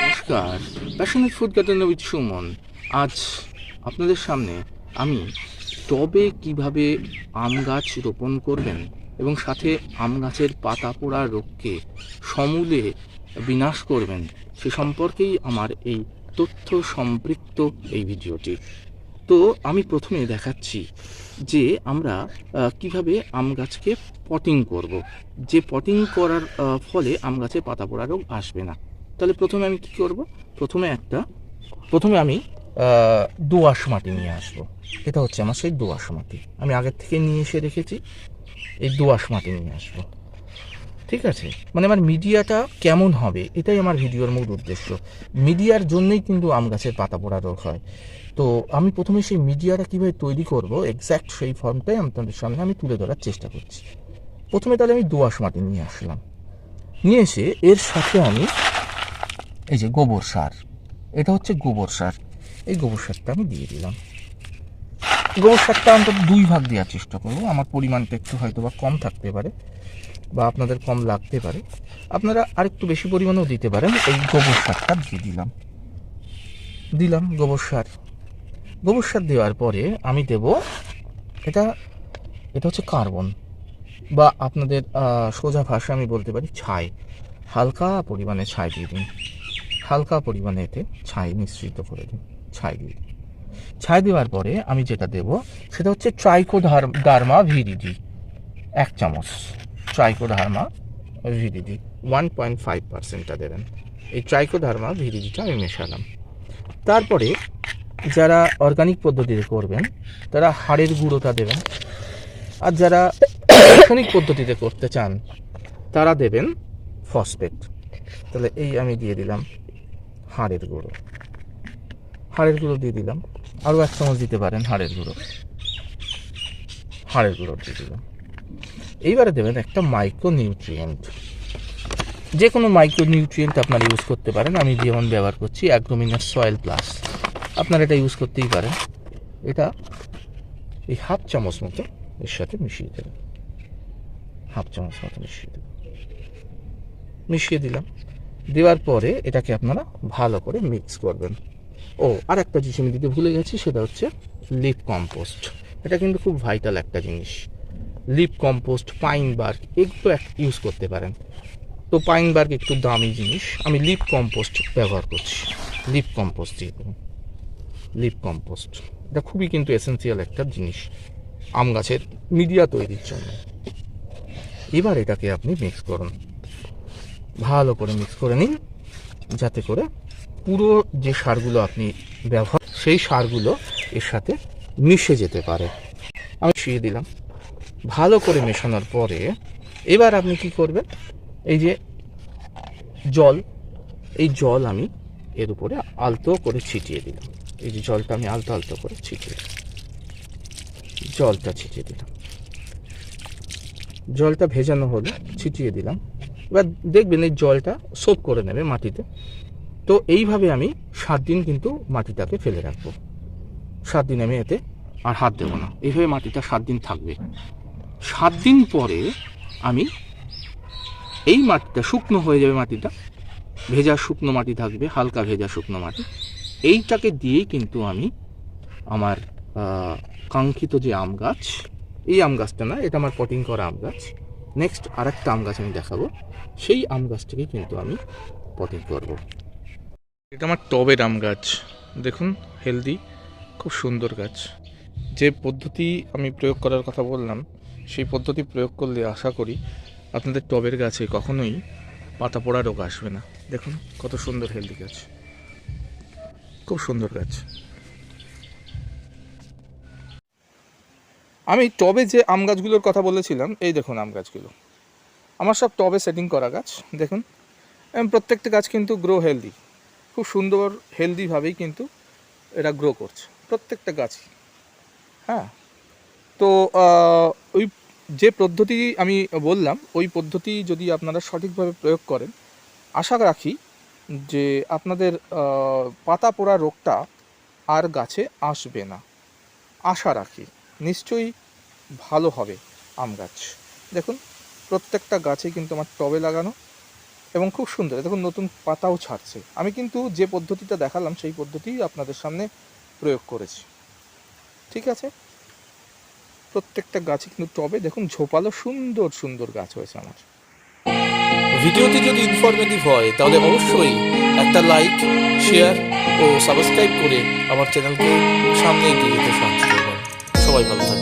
নমস্কার। Passionate food garden with Suman আজ আপনাদের সামনে আমি টবে কীভাবে আম গাছ রোপণ করবেন এবং সাথে আম গাছের পাতা পোড়া রোগকে সমূলে বিনাশ করবেন, সে সম্পর্কেই আমার এই তথ্য সম্পৃক্ত এই ভিডিওটি। তো আমি প্রথমে দেখাচ্ছি যে আমরা কীভাবে আম গাছকে পটিং করব। যে পটিং করার ফলে আম গাছে পাতা পোড়া রোগ আসবে না। তাহলে প্রথমে আমি কি করব? প্রথমে একটা, প্রথমে আমি দোআঁশ মাটি নিয়ে আসব। এটা হচ্ছে আমার সেই দোআঁশ মাটি। আমি আগের থেকে নিয়ে এসে রেখেছি। এই দোআঁশ মাটি নিয়ে আসব। ঠিক আছে? মানে আমার মিডিয়াটা কেমন হবে? এটাই আমার ভিডিওর মূল উদ্দেশ্য। মিডিয়ার জন্যই কিন্তু আম গাছের পাতা পোড়া রোগ হয় তো আমি প্রথমে সেই মিডিয়াটা কীভাবে তৈরি করব এক্স্যাক্ট সেই ফর্মটাই আপনাদের সামনে আমি তুলে ধরার চেষ্টা করছি। প্রথমে তাহলে আমি দোআঁশ মাটি নিয়ে আসলাম। নিয়ে এসে এর সাথে আমি এই যে গোবর সার। এটা হচ্ছে গোবর সার। এই গোবর সারটা আমি দিয়ে দিলাম। গোবর সারটা অন্তত দুই ভাগ দেওয়ার চেষ্টা করব। আমার পরিমাণটা একটু হয়তো বা কম থাকতে পারে। বা আপনাদের কম লাগতে পারে, আপনারা আরেকটু বেশি পরিমাণেও দিতে পারেন। এই গোবর সারটা দিয়ে দিলাম। দিলাম গোবর সার। গোবর সার দেওয়ার পরে আমি দেব এটা এটা হচ্ছে কার্বন বা আপনাদের সোজা ভাষা আমি বলতে পারি ছাই। হালকা পরিমাণে ছাই দিয়ে দিন। হালকা পরিমাণে এতে ছাই মিশ্রিত করে দিন। ছাই দিয়ে দিন। ছাই দেওয়ার পরে আমি যেটা দেব সেটা হচ্ছে ট্রাইকোডার্মা ভিডিডি এক চামচ। ট্রাইকোডার্মা ভিডিডি ওয়ান পয়েন্ট ফাইভ পার্সেন্টটা দেবেন। এই ট্রাইকোডার্মা ভিডিডিটা আমি মেশালাম। তারপরে যারা অর্গানিক পদ্ধতিতে করবেন, তারা হাড়ের গুঁড়োটা দেবেন। আর যারা রাসায়নিক পদ্ধতিতে করতে চান, তারা দেবেন ফসফেট তাহলে এই আমি দিয়ে দিলাম হাড়ের গুঁড়ো। হাড়ের গুঁড়ো দিয়ে দিলাম। আরও এক চামচ দিতে পারেন হাড়ের গুঁড়ো। হাড়ের গুঁড়ো দিয়ে দিলাম। এইবারে দেবেন একটা মাইক্রো নিউট্রিয়েন্ট যে কোনো মাইক্রো নিউট্রিয়েন্ট আপনারা ইউজ করতে পারেন। আমি যেমন ব্যবহার করছি অ্যাগ্রোমিনাস সয়েল প্লাস আপনারা এটা ইউজ করতেই পারেন। এটা এই হাফ চামচ মতো এর সাথে মিশিয়ে দেবেন। হাফ চামচ মতো মিশিয়ে দেবেন। মিশিয়ে দিলাম। দেওয়ার পরে এটাকে আপনারা ভালো করে মিক্স করবেন। ও আর একটা জিনিস আমি দিতে ভুলে গেছি, সেটা হচ্ছে লিপ কম্পোস্ট এটা কিন্তু খুব ভাইটাল একটা জিনিস। লিপ কম্পোস্ট পাইন বার্গ এগুলো ইউজ করতে পারেন। তো পাইন বার্গ একটু দামি জিনিস, আমি লিপ কম্পোস্ট ব্যবহার করছি। লিপ কম্পোস্ট দেবো লিপ কম্পোস্ট এটা খুবই কিন্তু এসেন্সিয়াল একটা জিনিস আম গাছের মিডিয়া তৈরির জন্য। এবার এটাকে আপনি মিক্স করুন। ভালো করে মিক্স করে নিন, যাতে করে পুরো যে সারগুলো আপনি ব্যবহার, সেই সারগুলো এর সাথে মিশে যেতে পারে। আমি শুয়ে দিলাম। ভালো করে মেশানোর পরে এবার আপনি কি করবেন? এই যে জল, এই জল আমি এর উপরে আলতো করে ছিটিয়ে দিলাম। এই যে জলটা আমি আলতো আলতো করে ছিটিয়ে দিলাম। জলটা ছিটিয়ে দিলাম। জলটা ভেজানো হলো, ছিটিয়ে দিলাম। এবার দেখবেন এই জলটা সোপ করে নেবে মাটিতে। তো এইভাবে আমি সাত দিন কিন্তু মাটিটাকে ফেলে রাখব। সাত দিন আমি এতে আর হাত দেবো না। এইভাবে মাটিটা সাত দিন থাকবে। সাত দিন পরে আমি এই মাটিটা শুকনো হয়ে যাবে মাটিটা। ভেজা শুকনো মাটি থাকবে, হালকা ভেজা শুকনো মাটি। এইটাকে দিয়েই কিন্তু আমি আমার কাঙ্ক্ষিত যে আম গাছ, এই আম গাছটা না, এটা আমার পটিং করা আম গাছ। নেক্সট আরেকটা আম গাছ আমি দেখাবো। সেই আম গাছটাকে কিন্তু আমি পটিং করব। এটা আমার টবের আম গাছ। দেখুন হেলদি খুব সুন্দর গাছ। যে পদ্ধতি আমি প্রয়োগ করার কথা বললাম সেই পদ্ধতি প্রয়োগ করলে আশা করি আপনাদের টবের গাছে কখনোই পাতা পোড়া রোগ আসবে না। দেখুন, কত সুন্দর হেলদি গাছ। খুব সুন্দর গাছ। আমি টবে যে আম গাছগুলোর কথা বলেছিলাম, এই দেখুন আম গাছগুলো। আমার সব টবে সেটিং করা গাছ, দেখুন। প্রত্যেকটা গাছ কিন্তু গ্রো হেলদি খুব সুন্দর হেলদিভাবেই কিন্তু এরা গ্রো করছে। প্রত্যেকটা গাছই। হ্যাঁ? তো ওই যে পদ্ধতি আমি বললাম, ওই পদ্ধতি যদি আপনারা সঠিকভাবে প্রয়োগ করেন, আশা রাখি যে আপনাদের পাতা পোড়া রোগটা আর গাছে আসবে না। আশা রাখি। নিশ্চয়ই ভালো হবে আম গাছ। দেখুন, প্রত্যেকটা গাছে কিন্তু আমার টবে লাগানো এবং খুব সুন্দর। দেখুন, নতুন পাতাও ছাড়ছে। আমি কিন্তু যে পদ্ধতিটা দেখালাম, সেই পদ্ধতি আপনাদের সামনে প্রয়োগ করেছি। ঠিক আছে? প্রত্যেকটা গাছে কিন্তু টবে, দেখুন, ঝোপালো সুন্দর সুন্দর গাছ হয়েছে আমার। ভিডিওটি যদি ইনফরমেটিভ হয়, তাহলে অবশ্যই একটা লাইক শেয়ার ও সাবস্ক্রাইব করে আমার চ্যানেলকে সামনে এগিয়ে যেতে সাহায্য করবেন। সবাই ভালো